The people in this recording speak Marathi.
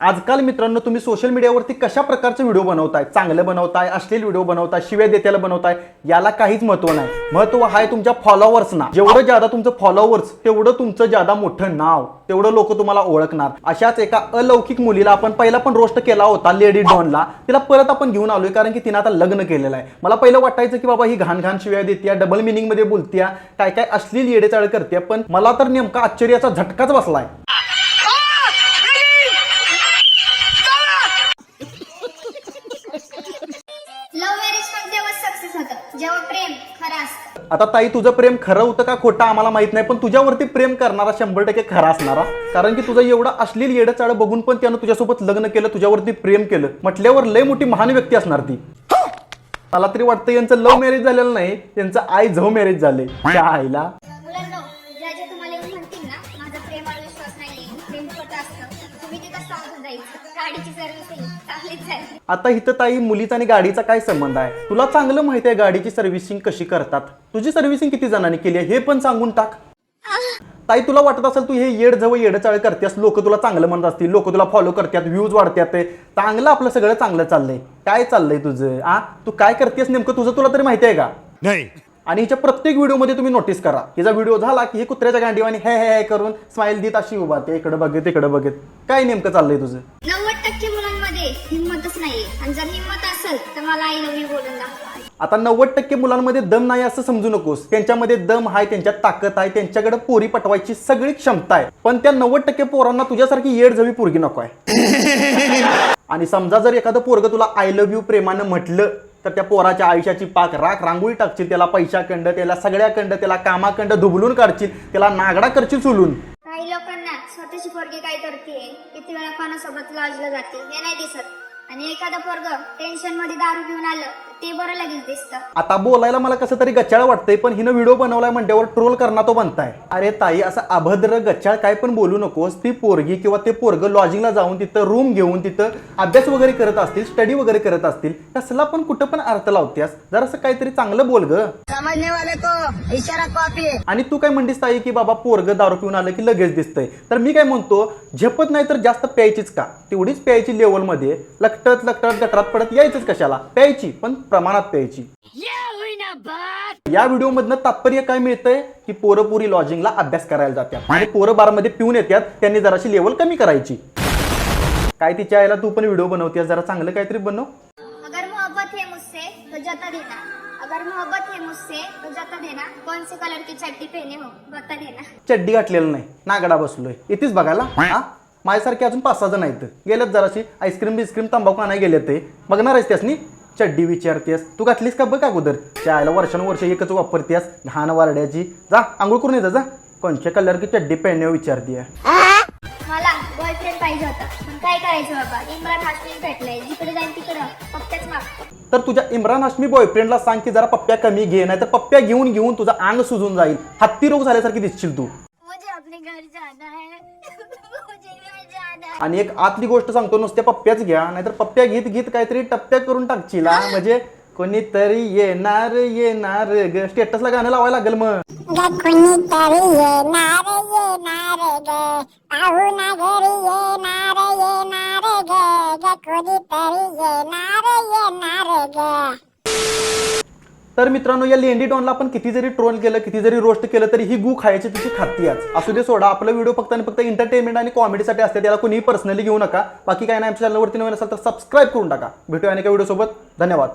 आजकाल मित्रांनो तुम्ही सोशल मीडियावरती कशा प्रकारचे व्हिडिओ बनवताय? चांगले बनवताय अश्लील व्हिडिओ बनवताय शिव्या देत्याला बनवताय याला काहीच महत्त्व नाही. महत्त्व आहे तुमच्या फॉलोअर्सना जेवढं ज्यादा तुमचं फॉलोअर्स तेवढं तुमचं ज्यादा मोठं नाव तेवढं लोक तुम्हाला ओळखणार. अशाच एका अलौकिक मुलीला आपण पहिला पण रोस्ट केला होता लेडी डॉनला तिला परत आपण घेऊन आलोय कारण की तिने आता लग्न केलेलं आहे. मला पहिलं वाटायचं की बाबा ही घाण घाण शिव्या देत्या डबल मिनिंगमध्ये बोलत्या काय काय अश्लील येडेचाळ करते पण मला तर नेमका आश्चर्याचा झटकाच बसलाय. आता ताई तुझं प्रेम खरं होतं का खोटं आम्हाला माहीत नाही पण तुझ्यावरती प्रेम करणारा शंभर टक्के खरा असणारा. कारण की तुझं एवढा अश्लील येडचाळ बघून पण त्यानं तुझ्यासोबत लग्न केलं तुझ्यावरती प्रेम केलं. म्हटल्यावर लय मोठी महान व्यक्ती असणार ती. मला तरी वाटतं यांचं लव्ह मॅरेज झालेलं नाही त्यांचं आई झव मॅरेज झाले. त्या आईला गाडीची सर्व्हिसिंग चांगलीच झाली. आता इथं ताई मुलीचा आणि गाडीचा काय संबंध आहे? तुला चांगलं माहिती आहे गाडीची सर्व्हिसिंग कशी करतात? तुझी सर्व्हिसिंग किती जणांनी केली आहे? हे पण सांगून टाक. ताई तुला वाटत असेल तू हे येड जवळ येडचाळ करतेस लोक तुला चांगलं म्हणत असतील लोक तुला फॉलो करतात व्ह्यूज वाढतात. ते चांगलं आपलं सगळं चांगलं चाललंय. काय चाललंय तुझं? आ? तू काय करतेस नेमकं तुझं तुला तरी माहिती आहे का? नाही. आणि हिच्या प्रत्येक व्हिडिओमध्ये तुम्ही नोटीस करा. हिचा व्हिडिओ झाला की हे कुत्र्याच्या गांडीवानी हे हे हे करून स्माइल देत अशी उभा ते इकडे बघत इकडे बघत. काय नेमकं चाललंय तुझं? नव्वद टक्के मुलांमध्ये हिंमतच नाहीये. आणि जर हिंमत असेल तर मला आई यू बोलून दाखवा. आता नव्वद टक्के मुलांमध्ये दम नाही असं समजू नकोस. त्यांच्यामध्ये दम आहे त्यांच्यात ताकद आहे त्यांच्याकडे पोरी पटवायची सगळी क्षमता आहे. पण त्या नव्वद टक्के पोरांना तुझ्यासारखी येड जवी पोरगी नको आहे. आणि समजा जर एखादं पोरग तुला आय लव्ह यू प्रेमानं म्हटलं तर त्या पोराच्या आयुष्याची पाक राख रांगोळी टाकशील त्याला पैशाकंड त्याला सगळ्याकंड त्याला कामाकंड धुबलून काढशील त्याला नागडा करशील सोलून. तशी पोरगी काय करते? किती वेळा कोणासोबत लॉजला जाते? हे नाही दिसत. आणि एखादं पोरग टेन्शनमध्ये दारू घेऊन आलं ते बरं लगेच दिसतं. आता बोलायला मला कसं तरी गच्चाळ वाटतंय पण हिनं व्हिडिओ बनवलाय म्हणल्यावर ट्रोल करणार तो बनताय. अरे ताई असं अभद्र गच्चाळ काय पण बोलू नकोस. ती पोरगी किंवा ते पोरग लॉजिंगला जाऊन तिथं रूम घेऊन तिथं अभ्यास वगैरे करत असतील स्टडी वगैरे करत असतील कसला पण कुठं पण अर्थ लावत्यास जर असं काहीतरी चांगलं बोल ग. समझने वाले को इशारा कॉपी आणि तू काय म्हणतेस ताई की बाबा पोरग दारू पिऊन आलं की लगेच दिसतंय? तर मी काय म्हणतो झेपत नाही तर जास्त प्यायचीच का? तेवढीच प्यायची लेवलमध्ये लकटत लकटत गटरात पडत यायचंच कशाला? प्यायची पण प्रमाणात प्यायची. या व्हिडिओ मधनं तात्पर्य काय मिळतंय? की पोरं पुरी लॉजिंगला अभ्यास करायला जातात आणि पोरं बारमध्ये पिऊन येतात त्यांनी जराशी लेवल कमी करायची. काय तिच्या आईला तू पण व्हिडिओ बनवतेस जरा चांगलं काहीतरी बनव. अगर मोहब्बत है मुझसे तो जता देना. अगर मोहब्बत है मुझसे तो जता देना. कौन से कलर की चड्डी पहने हो बता देना. चड्डी घातलेलं नाही. नागडा बसलोय. येतेच बघायला? हा? माझ्यासारखे अजून पाच सहा जण आहेत. गेलेत जराशी. आईस्क्रीम बिस्क्रीम तंबाखू आणाय गेले ते. बघणार आहेस त्यासनी? चड्डी विचारतेस. तू घातलीस का बघ अगोदर? चायला वर्षानुवर्ष एकच वापरतेस. घाण वारड्याची. जा आंघोळ करून येतं जा कोणत्या कलर की चड्डी पेहने विचारते मला बॉयफ्रेंड पाहिजे होता. पण काय करायचं बाबा? इम्रान हाशमी भेटलंय. जिकडे जाईल तिकडं. पप्प्याच मागतो तर तुझ्या इम्रान हाशमी बॉयफ्रेंडला सांग की जरा पप्प्या कमी घे नाही तर पप्प्या घेऊन घेऊन तुझा अंग सुजून जाईल. हत्ती रोग झाल्यासारखी दिसशील तू. मुझे अपने घर जाना है मुझे है आणि एक आतली गोष्ट सांगतो नुसत्या पप्प्याच घ्या नाहीतर पप्प्या घेत घेत काहीतरी टप्प्या करून टाकशील हा. म्हणजे कोणीतरी येणार येणार ग. स्टेटसला गाणं लावायला लागेल मग. कुणीतरी येणार येणार ग. पाहुणा घरी येणार येणार ग. ग कुणीतरी येणार येणार ग. तर मित्रांनो या लेंडी डॉनला आपण किती जरी ट्रोल केलं किती जरी रोस्ट केलं तरी ही गू खायची तिची खाती आज. असू दे सोडा आपला व्हिडिओ फक्त आणि फक्त एंटरटेनमेंट आणि कॉमेडीसाठी असते त्याला कोणीही पर्सनली घेऊ नका. बाकी काय नाही आमच्या चॅनलवरती नवीन असेल तर सबस्क्राईब करून टाका. भेटूया आणि एका व्हिडिओ सोबत. धन्यवाद.